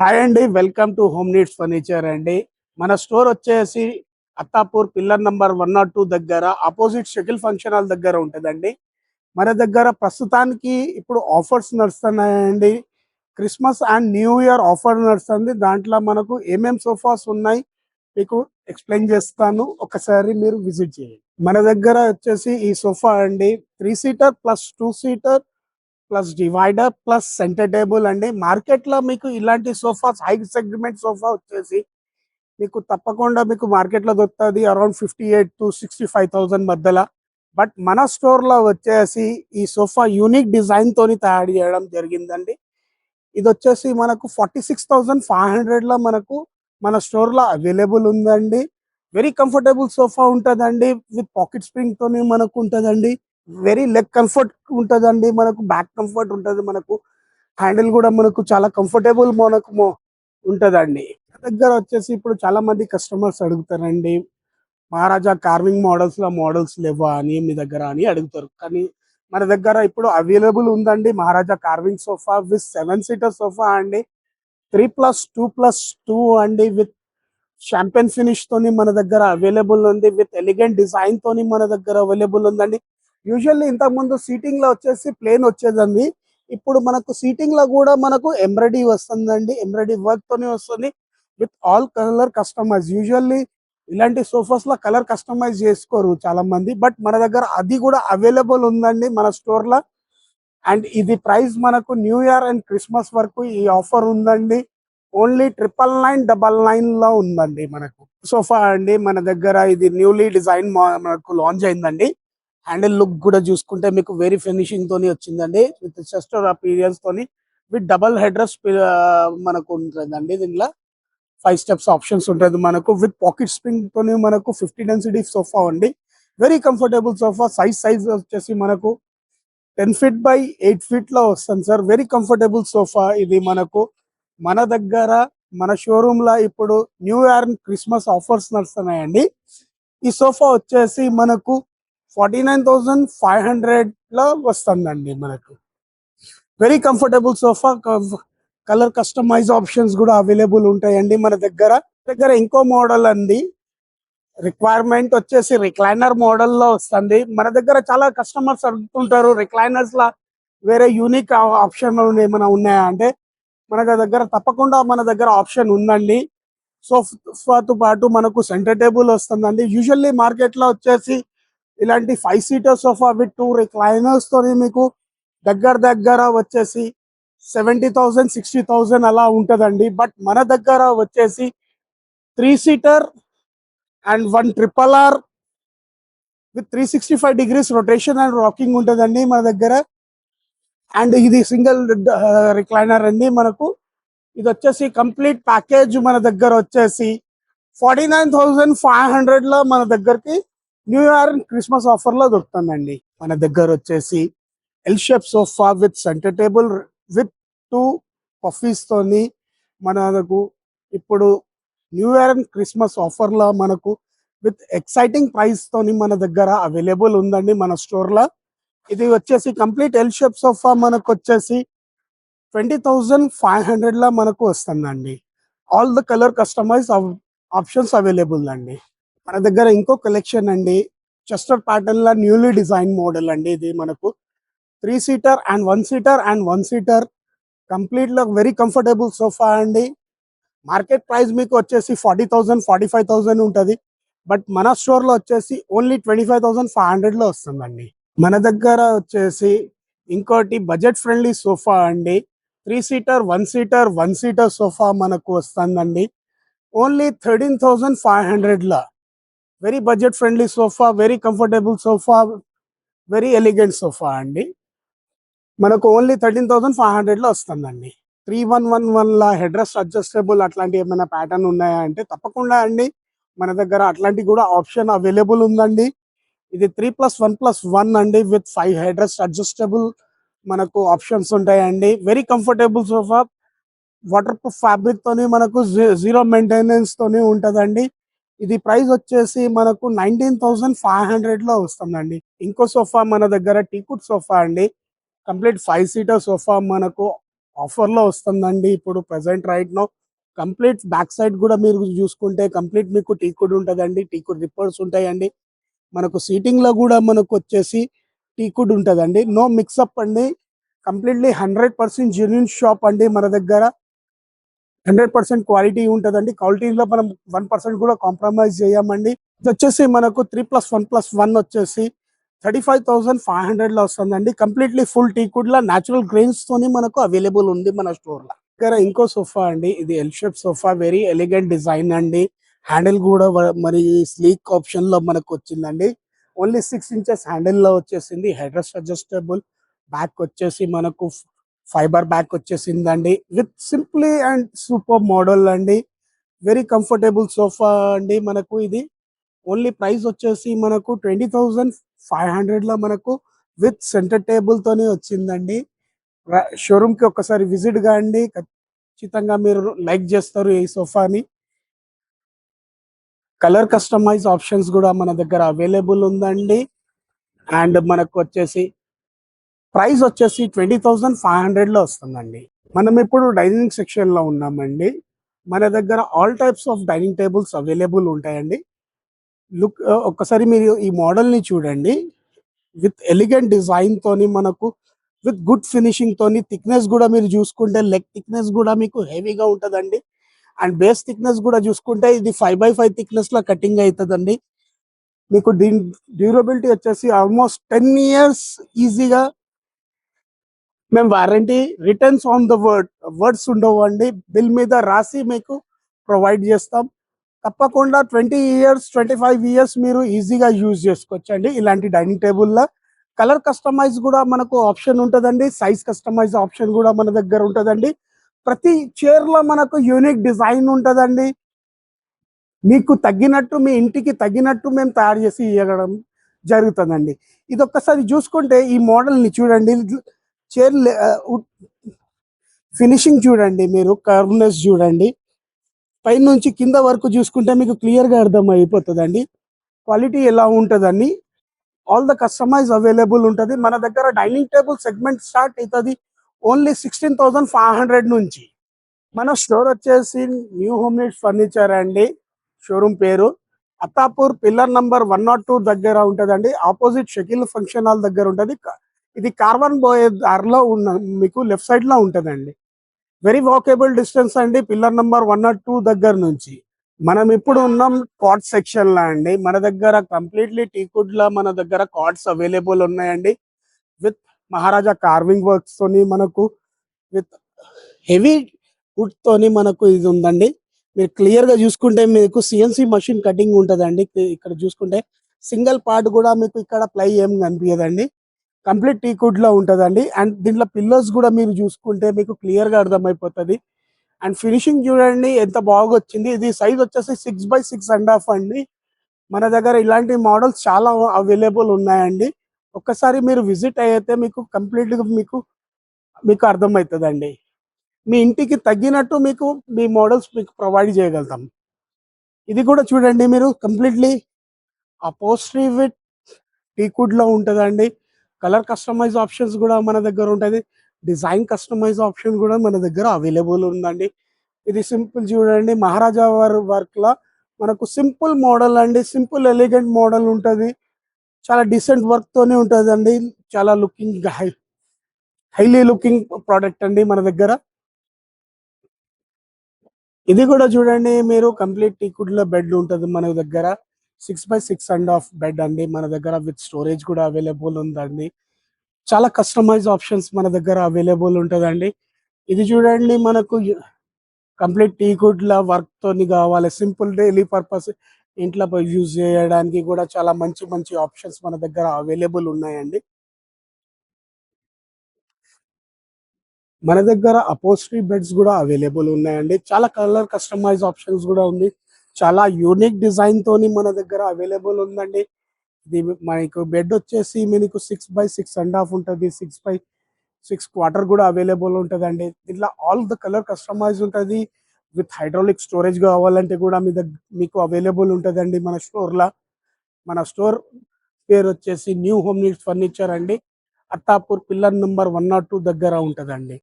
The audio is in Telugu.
హాయ్ అండి welcome to home needs furniture అండి. మన స్టోర్ వచ్చేసి Attapur pillar number one nought two దగ్గర ఆపోజిట్ షకిల్ ఫంక్షన్ హాల్ దగ్గర ఉంటుందండి. మన దగ్గర ప్రస్తుతానికి ఇప్పుడు offers నడుస్తున్నాయండి. Christmas and New Year offer నడుస్తుంది. దాంట్లో మనకు ఏమేం సోఫాస్ ఉన్నాయి మీకు ఎక్స్ప్లెయిన్ చేస్తాను. ఒకసారి మీరు విజిట్ చేయండి. మన దగ్గర వచ్చేసి ఈ సోఫా అండి three seater plus two seater plus divider plus centre table అండి. మార్కెట్లో మీకు ఇలాంటి సోఫాస్ హై సెగ్మెంట్ సోఫా వచ్చేసి మీకు తప్పకుండా మీకు మార్కెట్లో దొరుకుతుంది around fifty eight to sixty five thousand మధ్యలో. బట్ మన స్టోర్లో వచ్చేసి ఈ సోఫా యూనిక్ డిజైన్ తోని తయారు చేయడం జరిగిందండి. ఇది వచ్చేసి మనకు ఫార్టీ సిక్స్ థౌసండ్ ఫైవ్ హండ్రెడ్లో మనకు మన స్టోర్లో అవైలబుల్ ఉందండి. వెరీ కంఫర్టబుల్ సోఫా ఉంటుందండి. విత్ పాకెట్ స్ప్రింగ్ తోని మనకు ఉంటుందండి. వెరీ లెగ్ కంఫర్ట్ ఉంటుందండి. మనకు బ్యాక్ కంఫర్ట్ ఉంటుంది. మనకు హ్యాండిల్ కూడా మనకు చాలా కంఫర్టబుల్ మనకు మో- ఉంటుందండి. మన దగ్గర వచ్చేసి ఇప్పుడు చాలా మంది కస్టమర్స్ అడుగుతారండి. మహారాజా కార్వింగ్ మోడల్స్లో మోడల్స్ లేవా అని మీ దగ్గర అని అడుగుతారు. కానీ మన దగ్గర ఇప్పుడు అవైలబుల్ ఉందండి. Maharaja carving sofa with seven seater sofa అండి. Three plus two plus two అండి విత్ షాంపెన్ ఫినిష్ తోని మన దగ్గర అవైలబుల్ ఉంది. విత్ ఎలిగెంట్ డిజైన్ తోని మన దగ్గర అవైలబుల్ ఉందండి. యూజువల్లీ ఇంతకు ముందు సీటింగ్లో వచ్చేసి ప్లేన్ వచ్చేదండి. ఇప్పుడు మనకు సీటింగ్లో కూడా మనకు ఎంబ్రాయిడరీ వస్తుందండి. ఎంబ్రాయిడరీ వర్క్తోనే వస్తుంది. With all colour customise usually ఇలాంటి సోఫాస్లో కలర్ కస్టమైజ్ చేసుకోరు చాలా మంది బట్ మన దగ్గర అది కూడా అవైలబుల్ ఉందండి మన స్టోర్లో. అండ్ ఇది ప్రైస్ మనకు న్యూ ఇయర్ అండ్ క్రిస్మస్ వరకు ఈ ఆఫర్ ఉందండి. ఓన్లీ ట్రిపుల్ నైన్ డబల్ నైన్లో ఉందండి మనకు. సోఫా అండి మన దగ్గర. ఇది న్యూలీ డిజైన్ మనకు లాంచ్ అయిందండి. హ్యాండిల్ లుక్ కూడా చూసుకుంటే మీకు వెరీ ఫినిషింగ్ తోని వచ్చిందండి. విత్ చెస్టర్ అపీరియన్స్ తోని విత్ డబల్ హెడ్ రెస్ట్ మనకు ఉంటుందండి దీనిలో ఫైవ్ స్టెప్స్ ఆప్షన్స్ ఉంటుంది మనకు. విత్ పాకెట్ స్ప్రింగ్ తోని మనకు ఫిఫ్టీ డెన్సిటీ సోఫా అండి. Very comfortable sofa size size వచ్చేసి మనకు టెన్ ఫీట్ బై ఎయిట్ ఫీట్లో వస్తుంది సార్ వెరీ కంఫర్టబుల్ సోఫా ఇది మనకు. మన దగ్గర మన షోరూమ్లో ఇప్పుడు న్యూ ఇయర్ క్రిస్మస్ ఆఫర్స్ నడుస్తున్నాయండి. ఈ సోఫా వచ్చేసి మనకు ఫార్టీ నైన్ థౌసండ్ ఫైవ్ హండ్రెడ్లో వస్తుందండి మనకు. Very comfortable sofa colour customise options కూడా అవైలబుల్ ఉంటాయండి మన దగ్గర. దగ్గర ఇంకో మోడల్ అండి. రిక్వైర్మెంట్ వచ్చేసి రిక్లైనర్ మోడల్లో వస్తుంది. మన దగ్గర చాలా కస్టమర్స్ అడుగుతుంటారు రిక్లైనర్స్ లా వేరే యూనిక్ ఆప్షన్ ఏమైనా ఉన్నాయా అంటే మన దగ్గర తప్పకుండా మన దగ్గర ఆప్షన్ ఉందండి. సోఫాతో పాటు మనకు సెంటర్ టేబుల్ వస్తుందండి. యూజువల్లీ మార్కెట్లో వచ్చేసి ఇలాంటి five seater sofa with two recliners తోని మీకు దగ్గర దగ్గర వచ్చేసి సెవెంటీ థౌసండ్ సిక్స్టీ థౌసండ్ అలా ఉంటుందండి. బట్ మన దగ్గర వచ్చేసి three seater and one triple R with three sixty five degrees rotation and rocking ఉంటుందండి మన దగ్గర. అండ్ ఇది సింగిల్ రిక్లైనర్ uh, అండి మనకు. ఇది వచ్చేసి కంప్లీట్ ప్యాకేజ్ మన దగ్గర వచ్చేసి ఫార్టీ నైన్ థౌసండ్ ఫైవ్ హండ్రెడ్లో మన దగ్గరికి న్యూ ఇయర్ క్రిస్మస్ ఆఫర్లో దొరుకుతుందండి. మన దగ్గర వచ్చేసి L shape sofa with centre table with two puffies తోని మనకు ఇప్పుడు న్యూ ఇయర్ అండ్ క్రిస్మస్ ఆఫర్లో మనకు విత్ ఎక్సైటింగ్ ప్రైస్ తోని మన దగ్గర అవైలబుల్ ఉందండి మన స్టోర్లో ఇది వచ్చేసి కంప్లీట్ ఎల్ షేప్ సోఫా మనకు వచ్చేసి ట్వంటీ థౌజండ్ ఫైవ్ హండ్రెడ్ లా మనకు వస్తుందండి. All the colour customise options available అండి. మన దగ్గర ఇంకో కలెక్షన్ అండి. చెస్టర్ ప్యాటర్న్ లా న్యూలీ డిజైన్ మోడల్ అండి ఇది మనకు. Three seater and one seater and one seater కంప్లీట్లో very comfortable sofa అండి. మార్కెట్ ప్రైస్ మీకు వచ్చేసి forty thousand forty five thousand ఉంటుంది. బట్ మన స్టోర్లో వచ్చేసి only twenty five thousand five హండ్రెడ్లో వస్తుందండి. మన దగ్గర వచ్చేసి ఇంకోటి బడ్జెట్ ఫ్రెండ్లీ సోఫా అండి. Three seater one seater one seater sofa మనకు వస్తుందండి. ఓన్లీ థర్టీన్ థౌసండ్ ఫైవ్ హండ్రెడ్లో very budget friendly sofa very comfortable sofa very elegant sofa అండి. మనకు ఓన్లీ థర్టీన్ థౌసండ్ ఫైవ్ హండ్రెడ్లో వస్తుందండి. త్రీ వన్ వన్ వన్లా హెడ్ రెస్ట్ అడ్జస్టబుల్ అట్లాంటి ఏమైనా ప్యాటర్న్ ఉన్నాయా అంటే తప్పకుండా అండి. మన దగ్గర అట్లాంటి కూడా ఆప్షన్ అవైలబుల్ ఉందండి. ఇది three plus one plus one అండి. With five head rest adjustable మనకు ఆప్షన్స్ ఉంటాయండి. Very comfortable sofa waterproof fabric తోని మనకు జీరో మెయింటెనెన్స్ తోని ఉంటుందండి. ఇది ప్రైస్ వచ్చేసి మనకు నైన్టీన్ థౌసండ్ ఫైవ్ హండ్రెడ్లో వస్తుందండి. ఇంకో సోఫా మన దగ్గర టీకుట్ సోఫా అండి. కంప్లీట్ ఫైవ్ సీటర్ సోఫా మనకు ఆఫర్లో వస్తుందండి ఇప్పుడు present right now. Complete back side కూడా మీరు చూసుకుంటే కంప్లీట్ మీకు టీకుడ్ ఉంటుందండి. టీకుడ్ రిపోర్ట్స్ ఉంటాయండి. మనకు సీటింగ్లో కూడా మనకు వచ్చేసి టీకుడ్ ఉంటుందండి. నో మిక్సప్ అండి. Completely hundred percent genuine shop అండి మన దగ్గర. హండ్రెడ్ పర్సెంట్ క్వాలిటీ ఉంటుందండి. క్వాలిటీలో మనం వన్ పర్సెంట్ కూడా కాంప్రమైజ్ చేయమండి. ఇది వచ్చేసి మనకు three plus one plus one వచ్చేసి థర్టీ ఫైవ్ థౌసండ్ ఫైవ్ హండ్రెడ్లో వస్తుందండి. కంప్లీట్లీ ఫుల్ టీ లా న్యాచురల్ గ్రెయిన్స్తోని మనకు అవైలబుల్ ఉంది మన స్టోర్లో దగ్గర ఇంకో సోఫా అండి. ఇది L shape sofa. Very elegant design అండి. హ్యాండిల్ కూడా మరి స్లీక్ ఆప్షన్లో మనకు వచ్చిందండి. ఓన్లీ సిక్స్ ఇంచెస్ హ్యాండిల్లో వచ్చేసింది. హెడ్ రెస్ట్ అడ్జస్టబుల్ బ్యాక్ వచ్చేసి మనకు ఫైబర్ బ్యాక్ వచ్చేసిందండి. With simply and super model అండి. వెరీ కంఫర్టబుల్ సోఫా అండి మనకు ఇది. ఓన్లీ ప్రైస్ వచ్చేసి మనకు ట్వంటీ థౌజండ్ ఫైవ్ హండ్రెడ్లో మనకు విత్ సెంటర్ టేబుల్ తోనే వచ్చిందండి. షోరూమ్కి ఒకసారి విజిట్ కాండి ఖచ్చితంగా మీరు లైక్ చేస్తారు ఈ సోఫాని. కలర్ కస్టమైజ్ ఆప్షన్స్ కూడా మన దగ్గర అవైలబుల్ ఉందండి. అండ్ మనకు వచ్చేసి ప్రైస్ వచ్చేసి ట్వంటీ థౌసండ్ ఫైవ్ హండ్రెడ్లో వస్తుందండి. మనం ఇప్పుడు డైనింగ్ సెక్షన్లో ఉన్నామండి. మన దగ్గర all types of dining tables available ఉంటాయండి. లుక్ ఒక్కసారి మీరు ఈ మోడల్ని చూడండి. విత్ ఎలిగెంట్ డిజైన్తోని మనకు విత్ గుడ్ ఫినిషింగ్తోని థిక్నెస్ కూడా మీరు చూసుకుంటే లెగ్ థిక్నెస్ కూడా మీకు హెవీగా ఉంటుందండి. అండ్ బేస్ థిక్నెస్ కూడా చూసుకుంటే ఇది ఫైవ్ బై ఫైవ్ థిక్నెస్లో కటింగ్ అవుతుందండి మీకు దీని డ్యూరబిలిటీ వచ్చేసి ఆల్మోస్ట్ టెన్ ఇయర్స్ ఈజీగా మేము warranty returns on the word words ఉండవు అండి బిల్ మీద రాసి మీకు ప్రొవైడ్ చేస్తాం. తప్పకుండా twenty years twenty five years మీరు ఈజీగా యూజ్ చేసుకోవచ్చండి. ఇలాంటి డైనింగ్ టేబుల్లో కలర్ కస్టమైజ్ కూడా మనకు ఆప్షన్ ఉంటుందండి. సైజ్ కస్టమైజ్ ఆప్షన్ కూడా మన దగ్గర ఉంటుందండి. ప్రతి చైర్లో మనకు యూనిక్ డిజైన్ ఉంటుందండి. మీకు తగ్గినట్టు మీ ఇంటికి తగ్గినట్టు మేము తయారు చేసి ఇవ్వడం జరుగుతుందండి. ఇది ఒక్కసారి చూసుకుంటే ఈ మోడల్ని చూడండి. చైర్ ఫినిషింగ్ చూడండి మీరు కర్వ్నెస్ చూడండి. పైనుంచి కింద వరకు చూసుకుంటే మీకు క్లియర్గా అర్థం అయిపోతుందండి క్వాలిటీ ఎలా ఉంటుందని ఆల్ ద కస్టమైజ్ అవైలబుల్ ఉంటుంది. మన దగ్గర డైనింగ్ టేబుల్ సెగ్మెంట్ స్టార్ట్ అవుతుంది only sixteen thousand five hundred నుంచి. మన స్టోర్ వచ్చేసి న్యూ హోమ్ ఫర్నిచర్ అండి షోరూమ్ పేరు. Attapur pillar number one nought two దగ్గర ఉంటుందండి. ఆపోజిట్ షకిల్ ఫంక్షన్ హాల్ దగ్గర ఉంటుంది. ఇది కార్బన్ పోయే దారిలో ఉన్న మీకు లెఫ్ట్ సైడ్లో ఉంటుందండి. వెరీ వాకేబుల్ డిస్టెన్స్ అండి pillar number one nought two దగ్గర నుంచి. మనం ఇప్పుడు ఉన్నాం కార్డ్ సెక్షన్ లా అండి. మన దగ్గర కంప్లీట్లీ టీకుడ్ లా మన దగ్గర కార్డ్స్ అవైలబుల్ ఉన్నాయండి. విత్ మహారాజా కార్వింగ్ వర్క్స్ తోని మనకు విత్ హెవీ వుడ్ తోని మనకు ఇది ఉందండి. మీరు క్లియర్గా చూసుకుంటే మీకు సిఎన్సి మషిన్ కటింగ్ ఉంటుందండి. ఇక్కడ చూసుకుంటే సింగిల్ పార్ట్ కూడా మీకు ఇక్కడ ప్లై ఏం కనిపించదండి. కంప్లీట్ టీ లో ఉంటుందండి. అండ్ దీంట్లో పిల్లర్స్ కూడా మీరు చూసుకుంటే మీకు క్లియర్గా అర్థమైపోతుంది. అండ్ ఫినిషింగ్ చూడండి ఎంత బాగా వచ్చింది ఇది సైజ్ వచ్చేసి six by six and half అండి. మన దగ్గర ఇలాంటి మోడల్స్ చాలా అవైలబుల్ ఉన్నాయండి. ఒక్కసారి మీరు విజిట్ అయితే మీకు కంప్లీట్గా మీకు మీకు అర్థమవుతుందండి మీ ఇంటికి తగ్గినట్టు మీకు మీ మోడల్స్ మీకు ప్రొవైడ్ చేయగలుగుతాం. ఇది కూడా చూడండి మీరు కంప్లీట్లీ అపోస్ట్రీ విత్ టీ కుడ్లో ఉంటుందండి. కలర్ కస్టమైజ్ ఆప్షన్స్ కూడా మన దగ్గర ఉంటుంది డిజైన్ కస్టమైజ్ ఆప్షన్ కూడా మన దగ్గర అవైలబుల్ ఉందండి. ఇది సింపుల్ చూడండి. మహారాజా వారి వర్క్లో మనకు సింపుల్ మోడల్ అండి. సింపుల్ ఎలిగెంట్ మోడల్ ఉంటుంది. చాలా డీసెంట్ వర్క్తోనే ఉంటుంది అండి చాలా looking high highly looking product అండి మన దగ్గర. ఇది కూడా చూడండి. మీరు కంప్లీట్ టీకుడ్లో బెడ్ ఉంటుంది మన దగ్గర. Six by six and half bed అండి. మన దగ్గర విత్ స్టోరేజ్ కూడా అవైలబుల్ ఉందండి. చాలా కస్టమైజ్ ఆప్షన్స్ మన దగ్గర అవైలబుల్ ఉంటుందండి. ఇది చూడండి మనకు కంప్లీట్ టీ లా వర్క్ తోని కావాలి. సింపుల్ డైలీ పర్పస్ ఇంట్లో యూజ్ చేయడానికి కూడా చాలా మంచి మంచి ఆప్షన్స్ మన దగ్గర అవైలబుల్ ఉన్నాయండి. మన దగ్గర అపోస్ట్రీ బెడ్స్ కూడా అవైలబుల్ ఉన్నాయండి. చాలా కలర్ కస్టమైజ్ ఆప్షన్స్ కూడా ఉంది. చాలా యూనిక్ డిజైన్ తోని మన దగ్గర అవైలబుల్ ఉందండి. ఇది మనకు బెడ్ వచ్చేసి మీకు six by six and half ఉంటుంది. సిక్స్ బై సిక్స్ క్వార్టర్ కూడా అవైలబుల్ ఉంటుందండి. దీంట్లో ఆల్ ద కలర్ కస్టమైజ్ ఉంటుంది. విత్ హైడ్రాలిక్ స్టోరేజ్ కావాలంటే కూడా మీ దగ్గర మీకు అవైలబుల్ ఉంటుందండి మన స్టోర్లో మన స్టోర్ పేరు వచ్చేసి న్యూ హోమ్ నీడ్స్ ఫర్నిచర్ అండి. Attapur pillar number one nought two దగ్గర ఉంటుందండి.